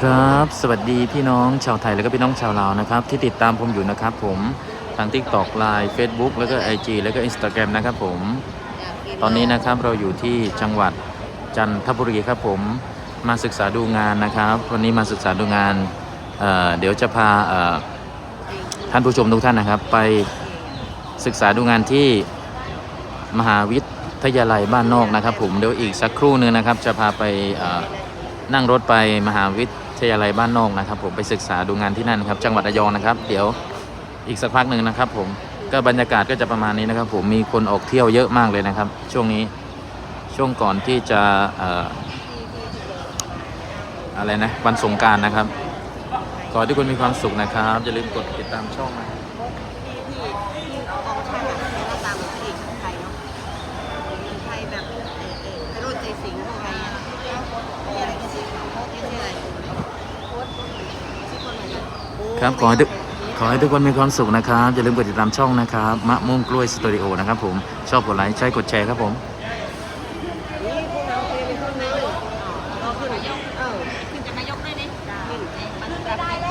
ครับ สวัสดีพี่น้องชาวไทยแล้วก็พี่น้องชาวลาวนะครับ ที่ติดตามผมอยู่นะครับผมทาง TikTok Line Facebook แล้วก็ IG แล้วก็ Instagram นะครับผม ตอนนี้นะครับเราอยู่ที่จังหวัดจันทบุรีครับผมมาศึกษาดูงานนะครับ วันนี้มาศึกษาดูงานเเดี๋ยวจะพาท่านผู้ชมทุกท่านนะครับ ไปศึกษาดูงานที่มหาวิทยาลัยบ้านนอกนะครับ ผมเดี๋ยวอีกสักครู่นึงนะครับ จะพาไปนั่งรถไปมหาวิท ยาลัยบ้านนอกนะครับ ผมไปศึกษาดูงานที่นั่นครับ จังหวัดระยองนะครับ เดี๋ยวอีกสักพักหนึ่งนะครับ ผมก็บรรยากาศก็จะประมาณนี้นะครับ ผมมีคนออกเที่ยวเยอะมากเลยนะครับ ช่วงนี้ช่วงก่อนที่จะอะไรนะวันสงการนะครับขอให้ทุกคนมีความสุขนะครับอย่าลืมกดติดตามช่องนะ ครับขอให้ทุกขอให้ทุกคนมีความสุขนะครับ อย่าลืมกดติดตามช่องนะครับ มะม่วงกล้วยสตูดิโอนะครับผม ชอบกดไลค์ใช่กดแชร์ครับผมได้เอย